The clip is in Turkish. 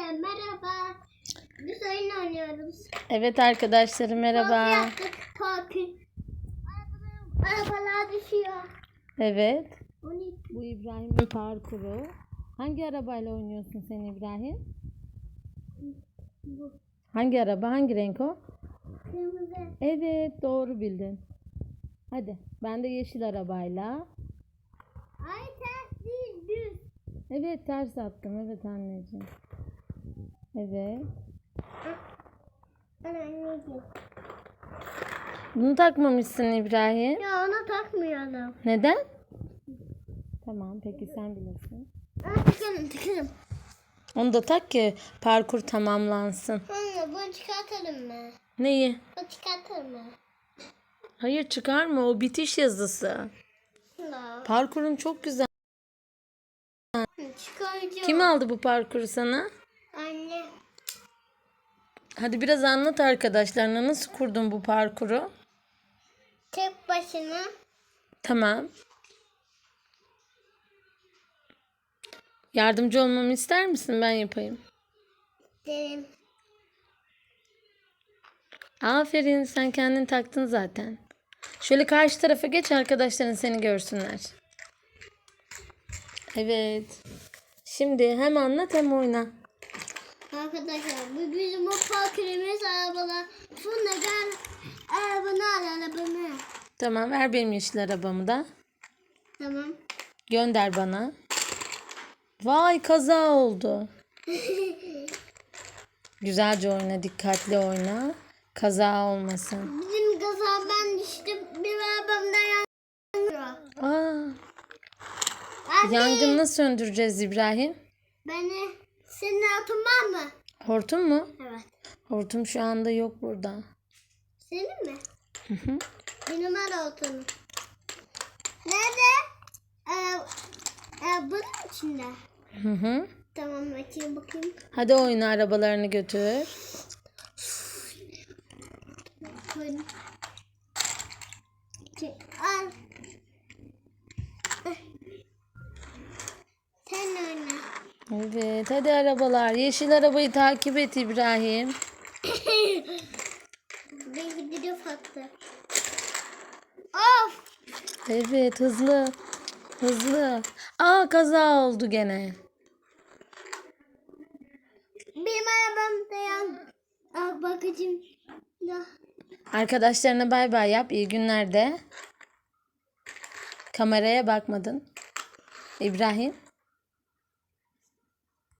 Merhaba. Biz oyun oynuyoruz. Evet arkadaşlarım merhaba. yaptık parkı. Arabalar düşüyor. Evet. Bu İbrahim'in parkuru. Hangi arabayla oynuyorsun sen İbrahim? Bu Hangi araba? Hangi renk o? kırmızı. Evet doğru bildin. Hadi ben de yeşil arabayla. Ay ters değil düz. Evet ters attım. Evet anneciğim. Evet. Ben anneciğim. Bunu takmamışsın İbrahim. Ya ona takmayalım. Neden? Tamam peki sen bilirsin. Aa, tıkalım tıkalım. Onu da tak ki parkur tamamlansın. Anne bunu çıkartalım mı? Neyi? Bu çıkartalım mı? Hayır çıkarma o bitiş yazısı. La. Parkurun çok güzel. Çıkaracağım. Kim aldı bu parkuru sana? Anne. Hadi biraz anlat arkadaşlarına nasıl kurdun bu parkuru? Tek başına. Tamam. Yardımcı olmamı ister misin? Ben yapayım. Derim. Aferin sen kendin taktın zaten. Şöyle karşı tarafa geç arkadaşların seni görsünler. Evet. Şimdi hem anlat hem oyna. Arkadaşlar bu bizim o parkırımız arabalar. Sonra gel arabanı al arabanı. Tamam ver benim yeşil arabamı da. Tamam. Gönder bana. Vay kaza oldu. Güzelce oyna, dikkatli oyna. Kaza olmasın. Bizim gaza ben düştüm. Bir arabamdan yanıyor. Aa, yangını nasıl söndüreceğiz İbrahim? beni senin atın var mı? Hortum mu? Evet. Hortum şu anda yok burada. Senin mi? Hı hı. Benim atın. Nerede? Ee, e, bunun içinde. Hı hı. Tamam açayım bakayım. Hadi oyna arabalarını götür. Koydum. Al. Sen oyna. Evet hadi arabalar. Yeşil arabayı takip et İbrahim. Bir de farklı. Of! Evet hızlı. Hızlı. Aa kaza oldu gene. Benim arabam dayan. Al bakacağım. Ya. Arkadaşlarına bay bay yap. İyi günler de. Kameraya bakmadın. İbrahim.